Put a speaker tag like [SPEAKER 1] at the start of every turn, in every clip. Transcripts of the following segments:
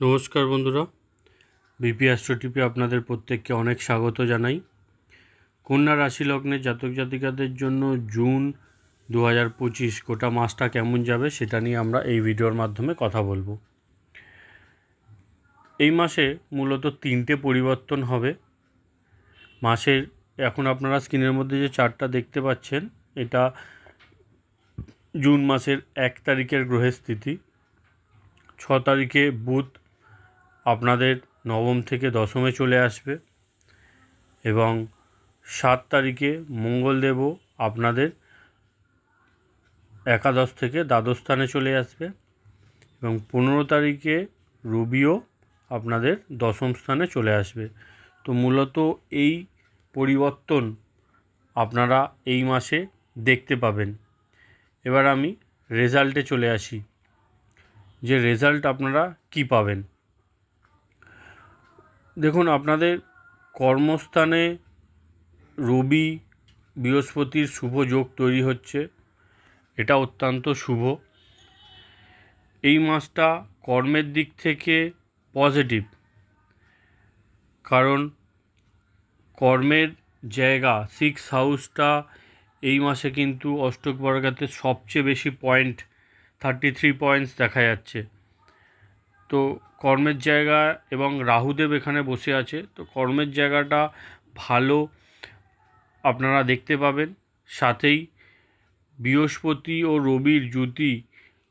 [SPEAKER 1] নমস্কার বন্ধুরা। বিপি অ্যাস্ট্রোটিপে আপনাদের প্রত্যেককে অনেক স্বাগত জানাই। কন্যা রাশি লগ্নের জাতক জাতিকাদের জন্য জুন দু হাজার পঁচিশ গোটা মাসটা কেমন যাবে সেটা নিয়ে আমরা এই ভিডিওর মাধ্যমে কথা বলব। এই মাসে মূলত তিনটে পরিবর্তন হবে। মাসের এখন আপনারা স্ক্রিনের মধ্যে যে চারটা দেখতে পাচ্ছেন, এটা জুন মাসের এক তারিখের গ্রহের স্থিতি, ছ তারিখে বুধ আপনাদের নবম থেকে দশমে চলে আসবে এবং সাত তারিখে মঙ্গলদেবও আপনাদের একাদশ থেকে দ্বাদশ স্থানে চলে আসবে এবং পনেরো তারিখে রবিও আপনাদের দশম স্থানে চলে আসবে। তো মূলত এই পরিবর্তন আপনারা এই মাসে দেখতে পাবেন। এবার আমি রেজাল্টে চলে আসি। যে রেজাল্ট আপনারা কি পাবেন? দেখুন, আপনাদের কর্মস্থানে রবি বৃহস্পতির শুভ যোগ তৈরি হচ্ছে। এটা অত্যন্ত শুভ। এই মাসটা কর্মের দিক থেকে পজিটিভ। কারণ কর্মের জায়গা সিক্স হাউসটা এই মাসে কিন্তু অষ্টক বর্গাতে সবচেয়ে বেশি পয়েন্ট থার্টি থ্রি পয়েন্টস দেখা যাচ্ছে। তো কর্মের জায়গা এবং রাহুদেব এখানে বসে আছে। তো কর্মের জায়গাটা ভালো আপনারা দেখতে পাবেন। সাথেই বৃহস্পতি ও রবির জুতি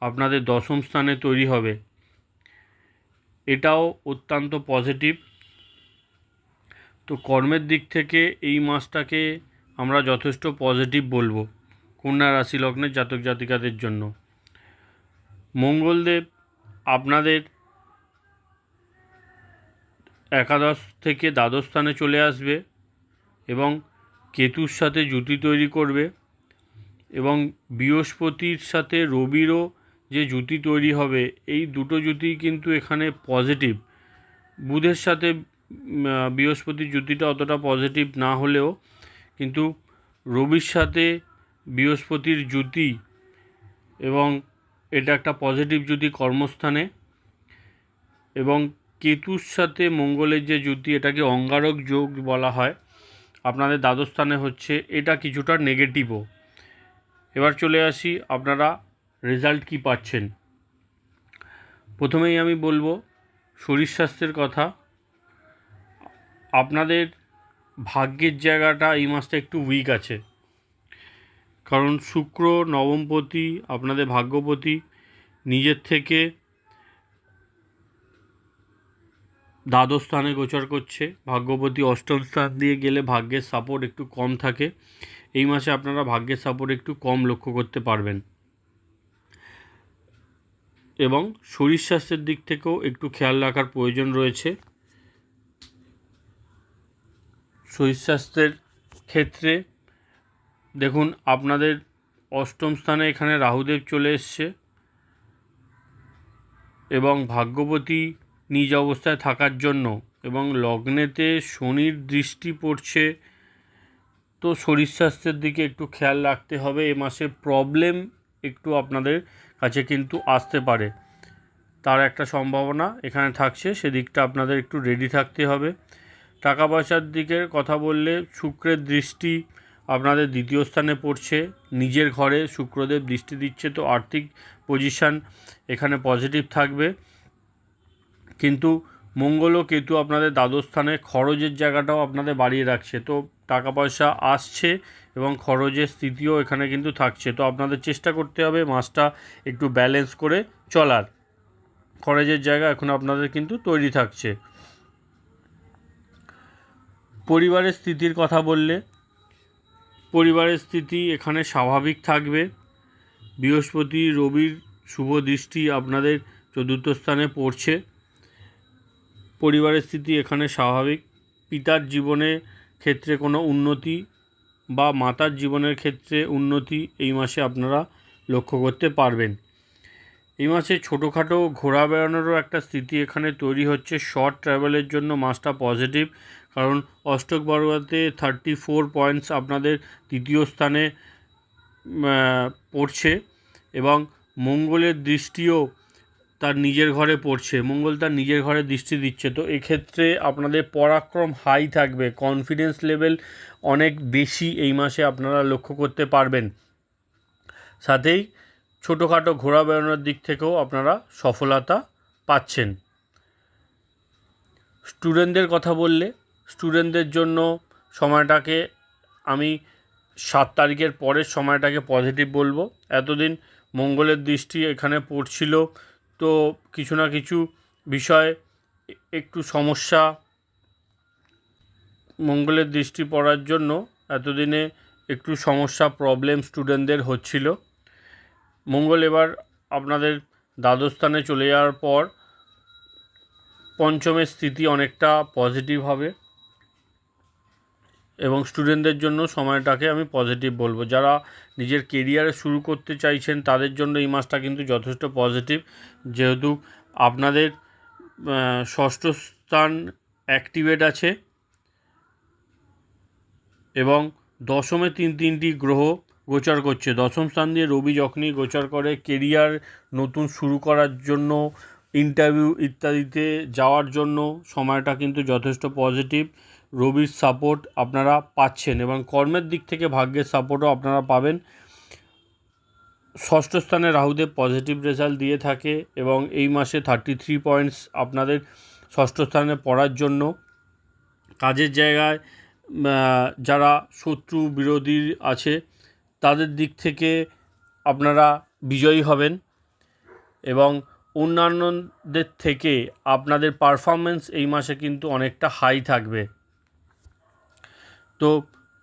[SPEAKER 1] আপনাদের দশম স্থানে তৈরি হবে। এটাও অত্যন্ত পজিটিভ। তো কর্মের দিক থেকে এই মাসটাকে আমরা যথেষ্ট পজিটিভ বলব কন্যা রাশি লগ্নের জাতক জাতিকাদের জন্য। মঙ্গলদেব আপনাদের একাদশ থেকে দ্বাদশ স্থানে চলে আসবে এবং কেতুর সাথে জুতি তৈরি করবে এবং বৃহস্পতির সাথে রবিরও যে জুতি তৈরি হবে, এই দুটো জুতি কিন্তু এখানে পজিটিভ বুধের সাথে বৃহস্পতির জুতিটা অতটা পজিটিভ না হলেও, কিন্তু রবির সাথে বৃহস্পতির জুতি এবং এটা একটা পজিটিভ জুতি কর্মস্থানে এবং কেতুর সাথে মঙ্গলের যে যুতি এটাকে অঙ্গারক যোগ বলা হয়। আপনাদের দ্বাদশ স্থানে হচ্ছে এটা কিছুটা নেগেটিভও এবার চলে আসি, আপনারা রেজাল্ট কি পাচ্ছেন? প্রথমেই আমি বলব, শরীর স্বাস্থ্যের কথা। আপনাদের ভাগ্যের জায়গাটা এই মাসটা একটু উইক আছে। কারণ শুক্র নবমপতি আপনাদের ভাগ্যপতি, নিজের থেকে দ্বাদশ স্থানে গোচর করছে। ভাগ্যপতি অষ্টম স্থান দিয়ে গেলে ভাগ্যের সাপোর্ট একটু কম থাকে। এই মাসে আপনারা ভাগ্যের সাপোর্ট একটু কম লক্ষ্য করতে পারবেন। এবং শরীর স্বাস্থ্যের দিক থেকেও একটু খেয়াল রাখার প্রয়োজন রয়েছে। শরীর স্বাস্থ্যের ক্ষেত্রে দেখুন, আপনাদের অষ্টম স্থানে এখানে রাহুদেব চলে এসছে। এবং ভাগ্যবতী নিজ অবস্থায় থাকার জন্য এবং লগ্নেতে শনির দৃষ্টি পড়ছে, তো শরীর স্বাস্থ্যের দিকে একটু খেয়াল রাখতে হবে। এ মাসে প্রবলেম একটু আপনাদের কাছে কিন্তু আসতে পারে। তার একটা সম্ভাবনা এখানে থাকছে, সেদিকটা আপনাদের একটু রেডি থাকতে হবে। টাকা পয়সার দিকের কথা বললে শুক্রের দৃষ্টি আপনাদের দ্বিতীয় স্থানে পড়ছে, নিজের ঘরে শুক্রদেব দৃষ্টি দিচ্ছে, তো আর্থিক পজিশান এখানে পজিটিভ থাকবে। কিন্তু মঙ্গল কেতু আপনাদের দ্বাদশ স্থানে খরচের জায়গাটাও আপনাদের বাড়িয়ে রাখছে। তো টাকা পয়সা আসছে এবং খরচের স্থিতিও এখানে কিন্তু থাকছে। তো আপনাদের চেষ্টা করতে হবে মাসটা একটু ব্যালেন্স করে চলার। খরচের জায়গা এখন আপনাদের কিন্তু তৈরি থাকছে। পরিবারের স্থিতির কথা বললে, পরিবারের স্থিতি এখানে স্বাভাবিক থাকবে। বৃহস্পতি, রবির শুভ দৃষ্টি আপনাদের চতুর্থ স্থানে পড়ছে। পরিবারের স্থিতি এখানে স্বাভাবিক। পিতার জীবনে ক্ষেত্রে কোনো উন্নতি বা মাতার জীবনের ক্ষেত্রে উন্নতি এই মাসে আপনারা লক্ষ্য করতে পারবেন। এই মাসে ছোটোখাটো ঘোরা বেড়ানোরও একটা স্থিতি এখানে তৈরি হচ্ছে। শর্ট ট্রাভেলের জন্য মাসটা পজিটিভ, কারণ অষ্টক বর্গাতে থার্টি ফোর পয়েন্টস আপনাদের তৃতীয় স্থানে পড়ছে এবং মঙ্গলের দৃষ্টিও তার নিজের ঘরে পড়ছে, মঙ্গল তার নিজের ঘরে দৃষ্টি দিচ্ছে, তো এক্ষেত্রে আপনাদের পরাক্রম হাই থাকবে কনফিডেন্স লেভেল অনেক বেশি এই মাসে আপনারা লক্ষ্য করতে পারবেন। সাথেই ছোটোখাটো ঘোরা বেড়ানোর দিক থেকেও আপনারা সফলতা পাচ্ছেন। স্টুডেন্টদের কথা বললে স্টুডেন্টদের জন্য সময়টাকে আমি সাত তারিখের পরের সময়টাকে পজিটিভ বলব। এতদিন মঙ্গলের দৃষ্টি এখানে পড়ছিল তো কিছু না কিছু বিষয় একটু সমস্যা মঙ্গলের দৃষ্টি পড়ার জন্য এতদিনে একটু সমস্যা প্রবলেম স্টুডেন্টদের হচ্ছিল। মঙ্গল এবার আপনাদের দ্বাদস্থানে চলে যাওয়ার পর পঞ্চমের স্থিতি অনেকটা পজিটিভ হবে। এবং স্টুডেন্টদের জন্য সময়টাকে আমি পজিটিভ বলব। যারা নিজের কেরিয়ারে শুরু করতে চাইছেন, তাদের জন্য এই মাসটা কিন্তু যথেষ্ট পজিটিভ যেহেতু আপনাদের ষষ্ঠ স্থান অ্যাক্টিভেট আছে এবং দশমে তিন তিনটি গ্রহ গোচর করছে। দশম স্থান দিয়ে রবি যখনই গোচর করে কেরিয়ার নতুন শুরু করার জন্য ইন্টারভিউ ইত্যাদিতে যাওয়ার জন্য, সময়টা কিন্তু যথেষ্ট পজিটিভ রবির সাপোর্ট আপনারা পাচ্ছেন এবং কর্মের দিক থেকে ভাগ্যের সাপোর্টও আপনারা পাবেন। ষষ্ঠ স্থানে রাহুদেব পজিটিভ রেজাল্ট দিয়ে থাকে এবং এই মাসে থার্টি থ্রি পয়েন্টস আপনাদের ষষ্ঠ স্থানে পড়ার জন্য। কাজের জায়গায় যারা শত্রু বিরোধী আছে, তাদের দিক থেকে আপনারা বিজয়ী হবেন এবং অন্যান্যদের থেকে আপনাদের পারফরমেন্স এই মাসে কিন্তু অনেকটা হাই থাকবে। তো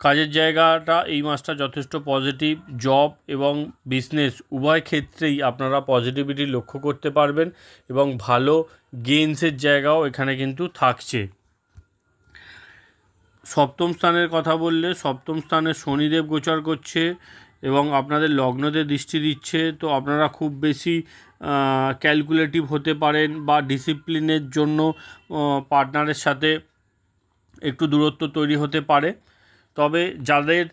[SPEAKER 1] কাজের জায়গাটা এই মাসটা যথেষ্ট পজিটিভ জব এবং বিজনেস উভয় ক্ষেত্রেই আপনারা পজিটিভিটি লক্ষ্য করতে পারবেন এবং ভালো গেইনসের জায়গাও এখানে কিন্তু থাকছে। সপ্তম স্থানের কথা বললে, সপ্তম স্থানে শনিদেব গোচর করছে এবং আপনাদের লগ্নতে দৃষ্টি দিচ্ছে, তো আপনারা খুব বেশি ক্যালকুলেটিভ হতে পারেন বা ডিসিপ্লিনের জন্য পার্টনারের সাথে একটু দূরত্ব তৈরি হতে পারে। তবে যাদের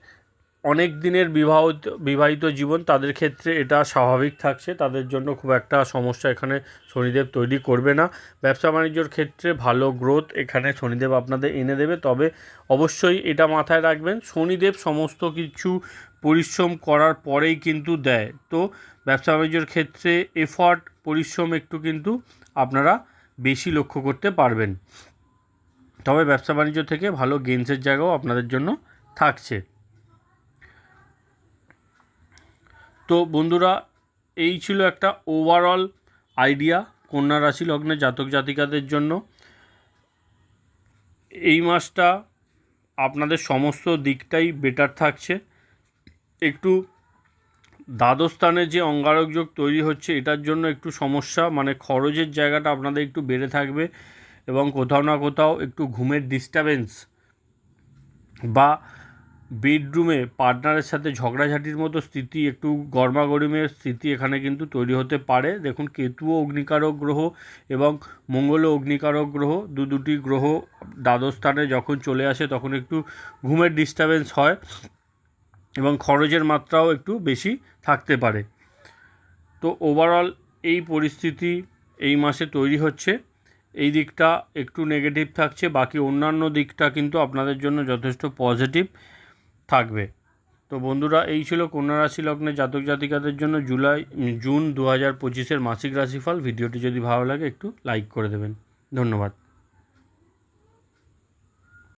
[SPEAKER 1] অনেক দিনের বিবাহিত বিবাহিত জীবন, তাদের ক্ষেত্রে এটা স্বাভাবিক থাকছে। তাদের জন্য খুব একটা সমস্যা এখানে শনিদেব তৈরি করবে না। ব্যবসা বাণিজ্যর ক্ষেত্রে ভালো গ্রোথ এখানে শনিদেব আপনাদের এনে দেবে। তবে অবশ্যই এটা মাথায় রাখবেন, শনিদেব সমস্ত কিছু পরিশ্রম করার পরেই কিন্তু দেয়। তো ব্যবসা বাণিজ্যর ক্ষেত্রে এফর্ট পরিশ্রম একটু কিন্তু আপনারা বেশি লক্ষ্য করতে পারবেন। তবে ব্যবসা বাণিজ্য থেকে ভালো গেমসের জায়গাও আপনাদের জন্য থাকছে। তো বন্ধুরা, এই ছিল একটা ওভারঅল আইডিয়া কন্যা রাশি লগ্নে জাতক জাতিকাদের জন্য। এই মাসটা আপনাদের সমস্ত দিকটাই বেটার থাকছে। একটু দ্বাদশ স্থানে যে অঙ্গারক যোগ তৈরি হচ্ছে, এটার জন্য একটু সমস্যা মানে খরচের জায়গাটা আপনাদের একটু বেড়ে থাকবে এবং কোথাও না কোথাও একটু ঘুমের ডিস্টারবেন্স বা বেডরুমে পার্টনারের সাথে ঝগড়াঝাটির মতো স্থিতি, একটু গরমাগরমের স্থিতি এখানে কিন্তু তৈরি হতে পারে। দেখুন, কেতুও অগ্নিকারক গ্রহ এবং মঙ্গলও অগ্নিকারক গ্রহ, দু দুটি গ্রহ দ্বাদশ স্থানে যখন চলে আসে তখন একটু ঘুমের ডিস্টারবেন্স হয় এবং খরচের মাত্রাও একটু বেশি থাকতে পারে। তো ওভারঅল এই পরিস্থিতি এই মাসে তৈরি হচ্ছে। এই দিকটা একটু নেগেটিভ থাকছে, বাকি অন্যান্য দিকটা কিন্তু আপনাদের জন্য যথেষ্ট পজিটিভ থাকবে। তো বন্ধুরা, এই ছিল কন্যা রাশি লগ্নে জাতক জাতিকাদের জন্য জুলাই, জুন দু হাজার পঁচিশের মাসিক রাশিফল। ভিডিওটি যদি ভালো লাগে, একটু লাইক করে দেবেন। ধন্যবাদ।